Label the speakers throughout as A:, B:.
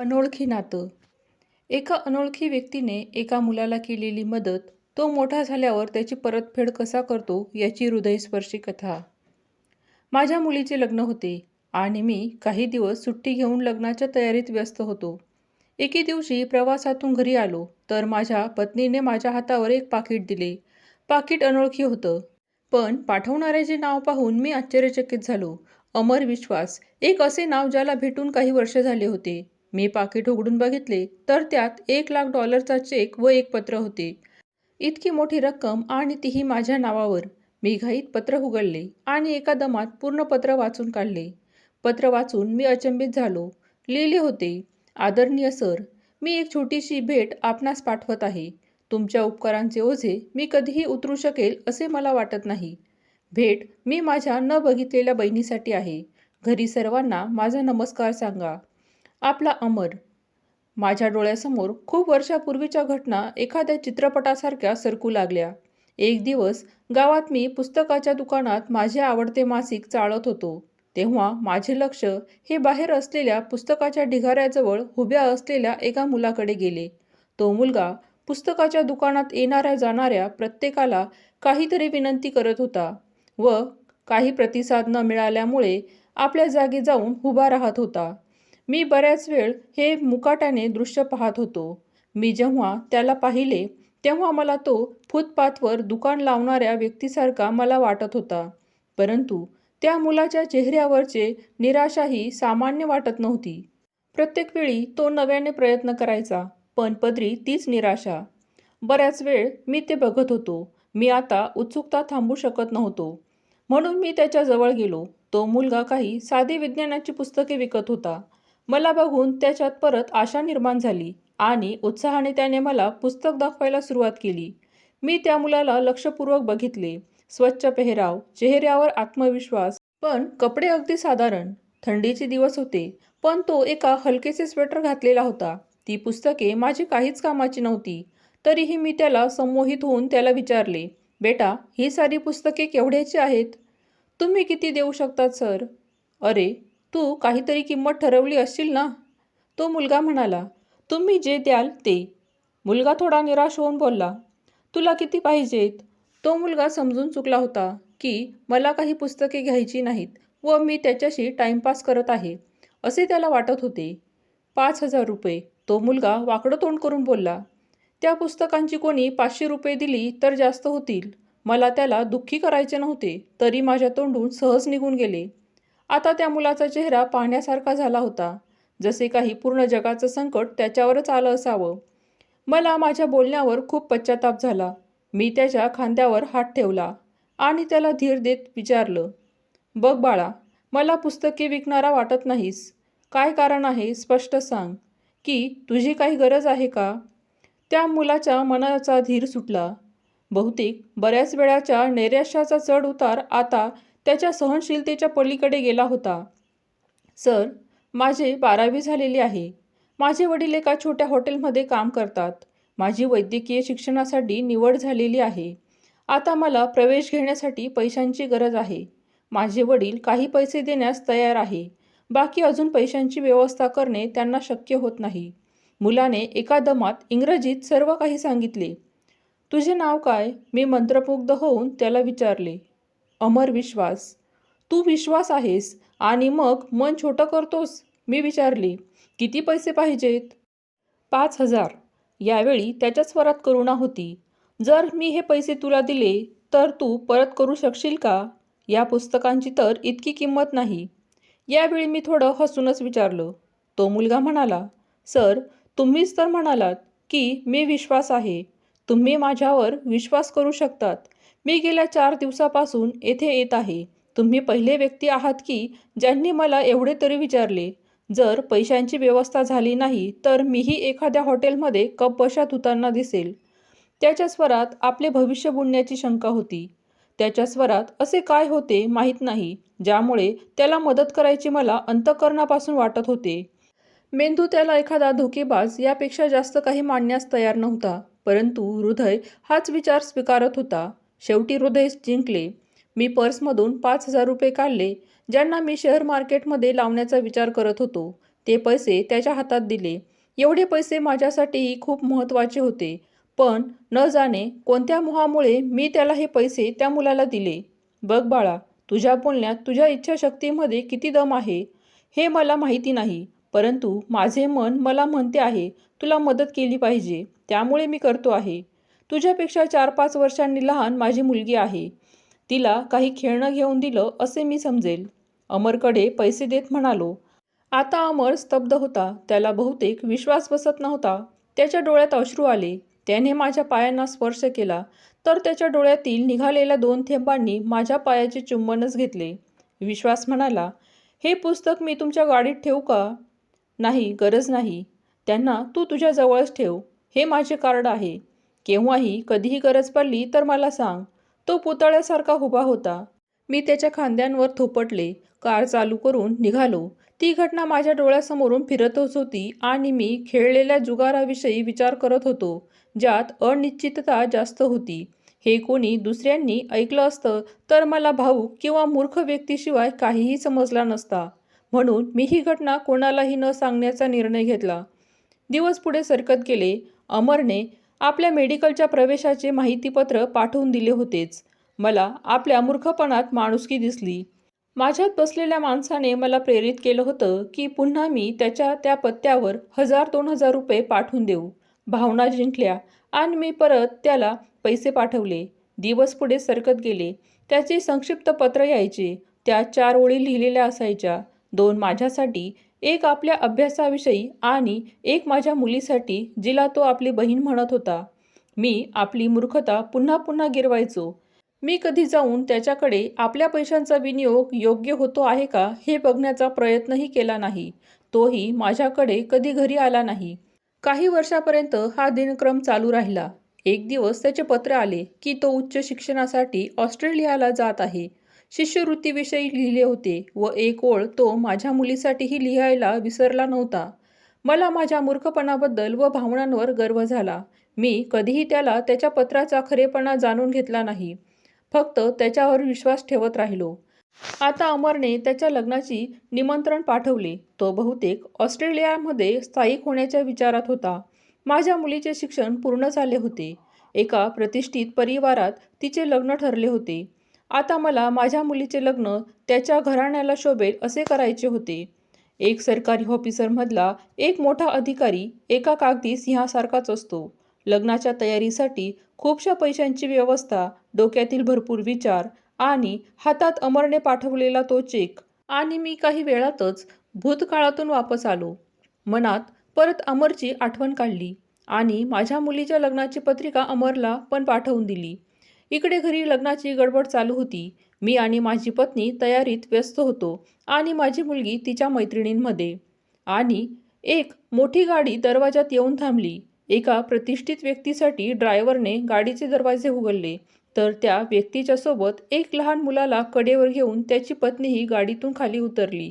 A: अनोळखी नातं. एका अनोळखी व्यक्तीने एका मुलाला केलेली मदत तो मोठा झाल्यावर त्याची परतफेड कसा करतो याची हृदयस्पर्शी कथा. माझ्या मुलीचे लग्न होते आणि मी काही दिवस सुट्टी घेऊन लग्नाच्या तयारीत व्यस्त होतो. एके दिवशी प्रवासातून घरी आलो तर माझ्या पत्नीने माझ्या हातावर एक पाकिट दिले. पाकिट अनोळखी होतं. पण पाठवणाऱ्याचे नाव पाहून मी आश्चर्यचकित झालो. अमर विश्वास एक असे नाव ज्याला भेटून काही वर्ष झाले होते. मी पाकिट उघडून बघितले तर त्यात एक लाख डॉलरचा चेक व एक पत्र होते. इतकी मोठी रक्कम आणि तीही माझ्या नावावर. मी घाईत पत्र उघडले आणि एका दमात पूर्ण पत्र वाचून काढले. पत्र वाचून मी अचंबित झालो. लिहिले होते आदरणीय सर मी एक छोटीशी भेट आपणास पाठवत आहे. तुमच्या उपकारांचे ओझे मी कधीही उतरू शकेल असे मला वाटत नाही. भेट मी माझ्या न बघितलेल्या बहिणीसाठी आहे. घरी सर्वांना माझा नमस्कार सांगा. आपला अमर. माझ्या डोळ्यासमोर खूप वर्षापूर्वीच्या घटना एखाद्या चित्रपटासारख्या सरकू लागल्या. एक दिवस गावात मी पुस्तकाच्या दुकानात माझे आवडते मासिक चाळत होतो. तेव्हा माझे लक्ष हे बाहेर असलेल्या पुस्तकाच्या ढिगाऱ्याजवळ उभ्या असलेल्या एका मुलाकडे गेले. तो मुलगा पुस्तकाच्या दुकानात येणाऱ्या जाणाऱ्या प्रत्येकाला काहीतरी विनंती करत होता व काही प्रतिसाद न मिळाल्यामुळे आपल्या जागी जाऊन उभा राहत होता. मी बऱ्याच वेळ हे मुकाट्याने दृश्य पाहत होतो. मी जेव्हा त्याला पाहिले तेव्हा मला तो फुटपाथवर दुकान लावणाऱ्या व्यक्तीसारखा मला वाटत होता. परंतु त्या मुलाच्या चेहऱ्यावरचे निराशाही सामान्य वाटत नव्हती. प्रत्येक वेळी तो नव्याने प्रयत्न करायचा पण पदरी तीच निराशा. बऱ्याच वेळ मी ते बघत होतो. मी आता उत्सुकता थांबू शकत नव्हतो. म्हणून मी त्याच्याजवळ गेलो. तो मुलगा काही साधी विज्ञानाची पुस्तके विकत होता. मला बघून त्याच्यात परत आशा निर्माण झाली आणि उत्साहाने त्याने मला पुस्तक दाखवायला सुरुवात केली. मी त्या मुलाला लक्षपूर्वक बघितले. स्वच्छ पेहराव चेहऱ्यावर आत्मविश्वास पण कपडे अगदी साधारण थंडीचे दिवस होते पण तो एका हलकेसे स्वेटर घातलेला होता. ती पुस्तके माझी काहीच कामाची नव्हती तरीही मी त्याला संमोहित होऊन त्याला विचारले बेटा ही सारी पुस्तके केवढ्याची आहेत? तुम्ही किती देऊ शकतात सर? अरे तू काहीतरी किंमत ठरवली असशील ना? तो मुलगा म्हणाला तुम्ही जे द्याल ते. मुलगा थोडा निराश होऊन बोलला तुला किती पाहिजेत? तो मुलगा समजून चुकला होता की मला काही पुस्तके घ्यायची नाहीत व मी त्याच्याशी टाईमपास करत आहे असे त्याला वाटत होते. पाच हजार रुपये तो मुलगा वाकडं तोंड करून बोलला त्या पुस्तकांची कोणी पाचशे रुपये दिली तर जास्त होतील. मला त्याला दुःखी करायचे नव्हते तरी माझ्या तोंडून सहज निघून गेले. आता त्या मुलाचा चेहरा पाहण्यासारखा झाला होता. जसे काही पूर्ण जगाचं संकट त्याच्यावरच आलं असावं. मला माझ्या बोलण्यावर खूप पश्चाताप झाला. मी त्याच्या खांद्यावर हात ठेवला आणि त्याला धीर देत विचारलं बघ बाळा मला पुस्तके विकणारा वाटत नाहीस. काय कारण आहे स्पष्ट सांग. की तुझी काही गरज आहे का? त्या मुलाच्या मनाचा धीर सुटला. बहुतेक बऱ्याच वेळाच्या नैराश्याचा चढ उतार आता त्याच्या सहनशीलतेच्या पलीकडे गेला होता. सर माझे बारावी झालेले आहे. माझे वडील एका छोट्या हॉटेलमध्ये काम करतात. माझी वैद्यकीय शिक्षणासाठी निवड झालेली आहे. आता मला प्रवेश घेण्यासाठी पैशांची गरज आहे. माझे वडील काही पैसे देण्यास तयार आहे. बाकी अजून पैशांची व्यवस्था करणे त्यांना शक्य होत नाही. मुलाने एका दमात इंग्रजीत सर्व काही सांगितले. तुझे नाव काय? मी मंत्रमुग्ध होऊन त्याला विचारले. अमर विश्वास. तू विश्वास आहेस आणि मग मन छोटं करतोस मी विचारले. किती पैसे पाहिजेत? पाच हजार. यावेळी त्याच्या स्वरात करुणा होती. जर मी हे पैसे तुला दिले तर तू परत करू शकशील का? या पुस्तकांची तर इतकी किंमत नाही. यावेळी मी थोडं हसूनच विचारलं. तो मुलगा म्हणाला सर तुम्हीच तर म्हणालात की मी विश्वास आहे. तुम्ही माझ्यावर विश्वास करू शकतात. मी गेल्या चार दिवसापासून येथे येत आहे. तुम्ही पहिले व्यक्ती आहात की ज्यांनी मला एवढे तरी विचारले. जर पैशांची व्यवस्था झाली नाही तर मीही एखाद्या हॉटेलमध्ये कप बशा धुताना दिसेल. त्याच्या स्वरात आपले भविष्य बुडण्याची शंका होती. त्याच्या स्वरात असे काय होते माहीत नाही ज्यामुळे त्याला मदत करायची मला अंतकरणापासून वाटत होते. मेंदू त्याला एखादा धोकेबाज यापेक्षा जास्त काही मांडण्यास तयार नव्हता परंतु हृदय हाच विचार स्वीकारत होता. शेवटी हृदय जिंकले. मी पर्समधून पाच हजार रुपये काढले ज्यांना मी शेअर मार्केटमध्ये लावण्याचा विचार करत होतो. ते पैसे त्याच्या हातात दिले. एवढे पैसे माझ्यासाठीही खूप महत्त्वाचे होते. पण न जाणे कोणत्या मोहामुळे मी त्याला हे पैसे त्या मुलाला दिले. बघ बाळा तुझ्या बोलण्यात तुझ्या इच्छाशक्तीमध्ये किती दम आहे हे मला माहिती नाही. परंतु माझे मन मला म्हणते आहे तुला मदत केली पाहिजे. त्यामुळे मी करतो आहे. तुझ्यापेक्षा चार पाच वर्षांनी लहान माझी मुलगी आहे. तिला काही खेळणं घेऊन दिलं असे मी समजेल. अमरकडे पैसे देत म्हणालो. आता अमर स्तब्ध होता. त्याला बहुतेक विश्वास बसत नव्हता. त्याच्या डोळ्यात अश्रू आले. त्याने माझ्या पायांना स्पर्श केला. तर त्याच्या डोळ्यातील निघालेल्या दोन थेंबांनी माझ्या पायाचे चुंबनच घेतले. विश्वास म्हणाला हे पुस्तक मी तुमच्या गाडीत ठेवू का? नाही गरज नाही. त्यांना तू तुझ्या जवळच ठेव. हे माझे कार्ड आहे. केव्हाही कधीही गरज पडली तर मला सांग. तो पुतळ्यासारखा उभा होता. मी त्याच्या खांद्यांवर थोपटले कार चालू करून निघालो. ती घटना माझ्या डोळ्यासमोरून फिरतच होती आणि मी खेळलेल्या जुगाराविषयी विचार करत होतो ज्यात अनिश्चितता जास्त होती. हे कोणी दुसऱ्यांनी ऐकलं असतं तर मला भाऊक किंवा मूर्ख व्यक्तीशिवाय काहीही समजला नसता. म्हणून मी ही घटना कोणालाही न सांगण्याचा निर्णय घेतला. दिवस पुढे सरकत गेले. अमरने आपल्या मेडिकलच्या प्रवेशाचे माहितीपत्र पाठवून दिले होतेच. मला आपल्या मूर्खपणात माणुसकी दिसली. माझ्यात बसलेल्या माणसाने मला प्रेरित केलं होतं की पुन्हा मी त्याच्या त्या पत्त्यावर हजार दोन हजार रुपये पाठवून देऊ. भावना जिंकल्या आणि मी परत त्याला पैसे पाठवले. दिवस पुढे सरकत गेले. त्याचे संक्षिप्त पत्र यायचे. त्या चार ओळी लिहिलेल्या असायच्या. दोन माझ्यासाठी एक आपल्या अभ्यासाविषयी आणि एक माझ्या मुलीसाठी जिला तो आपली बहीण म्हणत होता. मी आपली मूर्खता पुन्हा पुन्हा गिरवायचो. मी कधी जाऊन त्याच्याकडे आपल्या पैशांचा विनियोग योग्य होतो आहे का हे बघण्याचा प्रयत्नही केला नाही. तोही माझ्याकडे कधी घरी आला नाही. काही वर्षापर्यंत हा दिनक्रम चालू राहिला. एक दिवस त्याचे पत्र आले की तो उच्च शिक्षणासाठी ऑस्ट्रेलियाला जात आहे. शिष्यवृत्तीविषयी लिहिले होते व एक ओळ तो माझ्या मुलीसाठीही लिहायला विसरला नव्हता. मला माझ्या मूर्खपणाबद्दल व भावनांवर गर्व झाला. मी कधीही त्याला त्याच्या पत्राचा खरेपणा जाणून घेतला नाही. फक्त त्याच्यावर विश्वास ठेवत राहिलो. आता अमरने त्याच्या लग्नाची निमंत्रण पाठवले. तो बहुतेक ऑस्ट्रेलियामध्ये स्थायिक होण्याच्या विचारात होता. माझ्या मुलीचे शिक्षण पूर्ण झाले होते. एका प्रतिष्ठित परिवारात तिचे लग्न ठरले होते. आता मला माझ्या मुलीचे लग्न त्याच्या घराण्याला शोभेल असे करायचे होते. एक सरकारी ऑफिसरमधला एक मोठा अधिकारी एका कागदी सिंहासारखाच असतो. लग्नाच्या तयारीसाठी खूपशा पैशांची व्यवस्था डोक्यातील भरपूर विचार आणि हातात अमरने पाठवलेला तो चेक. आणि मी काही वेळातच भूतकाळातून वापस आलो. मनात परत अमरची आठवण काढली आणि माझ्या मुलीच्या लग्नाची पत्रिका अमरला पण पाठवून दिली. इकडे घरी लग्नाची गडबड चालू होती. मी आणि माझी पत्नी तयारीत व्यस्त होतो आणि माझी मुलगी तिच्या मैत्रिणींमध्ये. आणि एक मोठी गाडी दरवाजात येऊन थांबली. एका प्रतिष्ठित व्यक्तीसाठी ड्रायव्हरने गाडीचे दरवाजे उघडले. तर त्या व्यक्तीच्या सोबत एक लहान मुलाला कडेवर घेऊन त्याची पत्नीही गाडीतून खाली उतरली.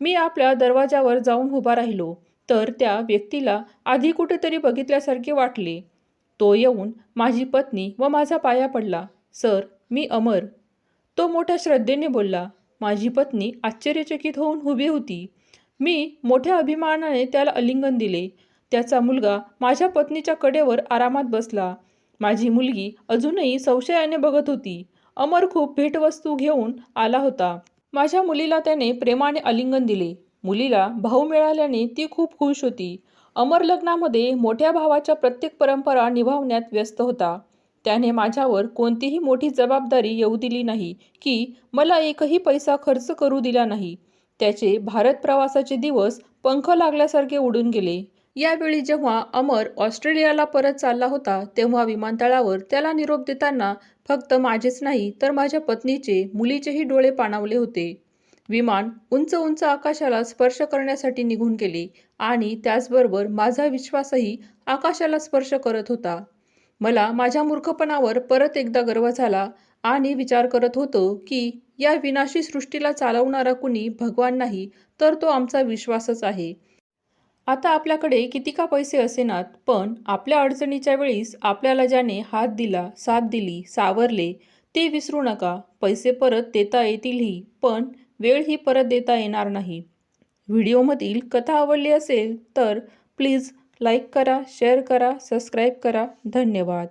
A: मी आपल्या दरवाजावर जाऊन उभा राहिलो. तर त्या व्यक्तीला आधी कुठेतरी बघितल्यासारखे वाटले. तो येऊन माझी पत्नी व माझा पाया पडला. सर मी अमर. तो मोठ्या श्रद्धेने बोलला माझी पत्नी आश्चर्यचकित होऊन उभी होती. मी मोठ्या अभिमानाने त्याला अलिंगन दिले. त्याचा मुलगा माझ्या पत्नीच्या कडेवर आरामात बसला. माझी मुलगी अजूनही संशयाने बघत होती. अमर खूप भेटवस्तू घेऊन आला होता. माझ्या मुलीला त्याने प्रेमाने अलिंगन दिले. मुलीला भाऊ मिळाल्याने ती खूप खुश होती. अमर लग्नामध्ये मोठ्या भावाच्या प्रत्येक परंपरा निभावण्यात व्यस्त होता. त्याने माझ्यावर कोणतीही मोठी जबाबदारी येऊ दिली नाही की मला एकही पैसा खर्च करू दिला नाही. त्याचे भारत प्रवासाचे दिवस पंख लागल्यासारखे उडून गेले. यावेळी जेव्हा अमर ऑस्ट्रेलियाला परत चालला होता तेव्हा विमानतळावर त्याला निरोप देताना फक्त माझेच नाही तर माझ्या पत्नीचे मुलीचेही डोळे पाणावले होते. विमान उंच उंच आकाशाला स्पर्श करण्यासाठी निघून गेले आणि त्याचबरोबर माझा विश्वासही आकाशाला स्पर्श करत होता. मला माझ्या मूर्खपणावर परत एकदा गर्व झाला आणि विचार करत होतो की या विनाशी सृष्टीला चालवणारा कुणी भगवान नाही तर तो आमचा विश्वासच आहे. आता आपल्याकडे किती का पैसे असेनात पण आपल्या अडचणीच्या वेळीस आपल्याला ज्याने हात दिला साथ दिली सावरले ते विसरू नका. पैसे परत देता येतीलही पण वेळ ही परत देता येणार नाही. व्हिडिओमधील कथा आवडली असेल तर प्लीज लाईक करा शेअर करा सबस्क्राईब करा. धन्यवाद.